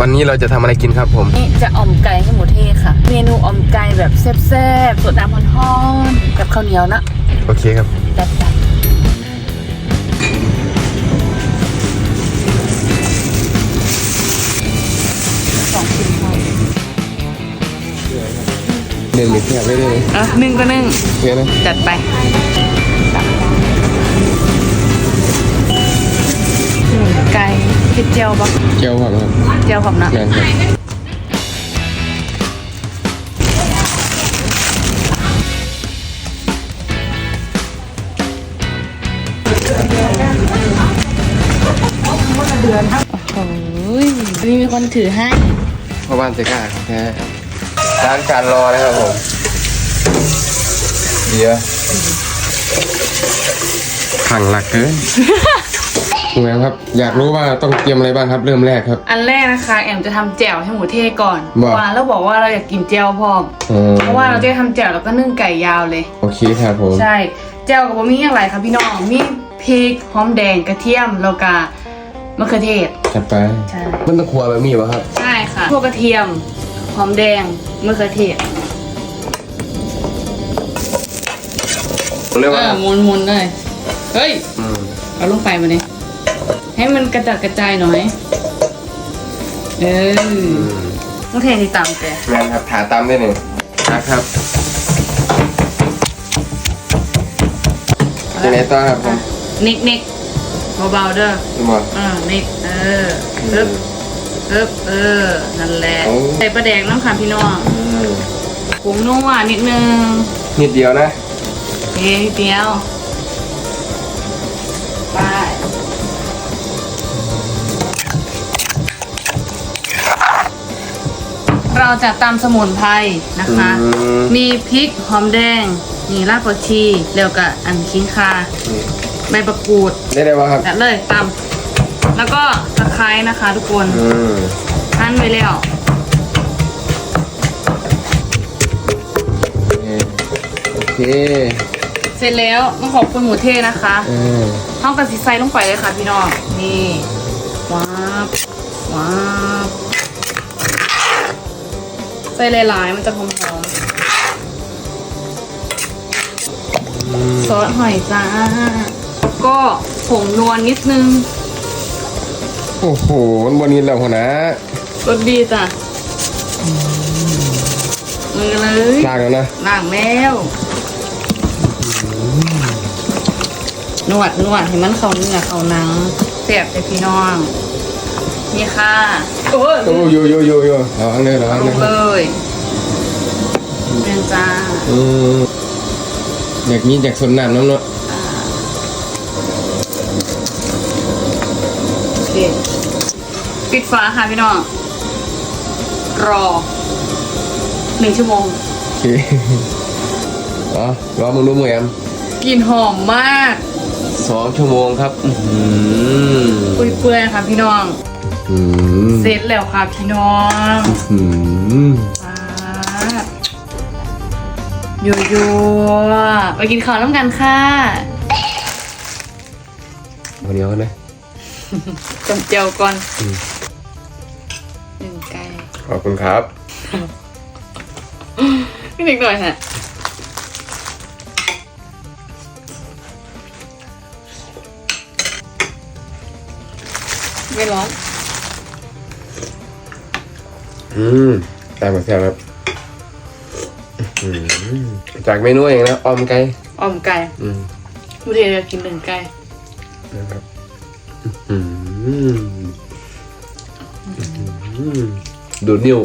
วันนี้เราจะทำอะไรกินครับผม นี่จะอ่อมไก่ให้หมูเทศค่ะ เมนูอ่อมไก่แบบแซ่บๆสดน้ำร้อนๆกับข้าวเหนียวนะโอเคครับ จัดจัดสองชิ้นพอหนึ่งหนึ่งแคบได้เลยอะหนึ่งก็หนึ่งเงี้ยนะจัดไป จียวปะเจียวครับครับเจียวผมนะแมนครับโอ้ยนี่มีคนถือให้ พ่อบ้านเจ๊กล้าครับแท้ร้านการรอนะครับผมเดี๋ยวขังหลักเกิน คุณแม่ครับ อยากรู้ว่าต้องเตรียมอะไรบ้างครับ เริ่มแรกครับ อันแรกนะคะ แอมจะทำแจ่วให้หมูเทศก่อนว่าวานแล้วบอกว่าเราอยากกินแจ่วพร้อมอืมเพราะว่าเราจะทำแจ่วแล้วก็นึ่งไก่ยาวเลย โอเคครับผม ใช่ แจ่วกับบะหมี่อย่างไรคะพี่น้อง มีพริกหอมแดงกระเทียมแล้วก็มะเขือเทศ จัดไป ใช่ มันต้องครัวแบบนี้ป่ะครับ ใช่ค่ะ พวกกระเทียม หอมแดงมะเขือเทศเรียกว่าเออมุนมุนๆเลย เฮ้ย อืมเอาลงไปมาเนี่ย ให้มันกระจัดกระจายหน่อย เออมะเขือเทศที่ตามแต่แมนครับถาตามได้หนึ่งนะครับยังไงต่อครับผมนิกนิกเบาๆเด้อพี่หมออ่านิกเออปึ๊บปึ๊บเออ นั่นแหละโอ้ใส่ปลาแดกน้ำค่ะพี่น้องอืมผงนัวนิดนึง นิดเดียวนะโอเคนิดเดียว เราจะตำสมุนไพรนะคะ อืม มีพริกหอมแดงมีรากผักชีแล้วก็อันขิงคาใบประกรูดได้ได้ว่าครับ จัดเลยตำแล้วก็ตะไคร้นะคะ ทุกคนอืมหั่นไว้แล้วโอเคเสร็จแล้วต้องขอบคุณหมูเทศนะคะเออห้องกระสิใส่ลงไปเลยค่ะพี่น้องนี่ว้าบว้าบ ใส่หลายๆมันจะหอมๆซอสหอยจ้า ก็ผงนวลนิดนึงโอ้โหมันวันนี้แล้วหัวนะรสดีจ้ะมือเลยลากแล้วนะล้างแล้วนวดนวดให้มันเข้าเนื้อเข้าหนังเสียบเลยพี่น้อง นี่ค่ะโอ้ยโอ้โยโยโยโยระวังเลยระวังลเลยงเลยเรียนจ้าอืมอยากมีอยากสนน้ำน้ำเนาะโอเคปิดฟ้าค่ะพี่น้อง รอหนึ่งชั่วโมง โอเคอ๋อรอมึงรู้มือแอมกลิ่นหอมมาก สองชั่วโมงครับ อืมเปื่อยๆค่ะพี่น้องอืม เสร็จแล้วค่ะพี่น้องอืมป๊าดยัวยัวๆไปกินข้าวน้ำกันค่ะวันนี้กันเลยจำเจียวก่อนอืมหนึ่งไก่ขอบคุณครับพี่หนึ่งหน่อยฮะไม่ร้อน อืมแต่หมดแซ่บครับอืมจากเมนูเองนะออมไก่อ่อมไก่อืมมูเทจะกินหนึ่งไก่ นะครับอืมอืมดูดนิ้ว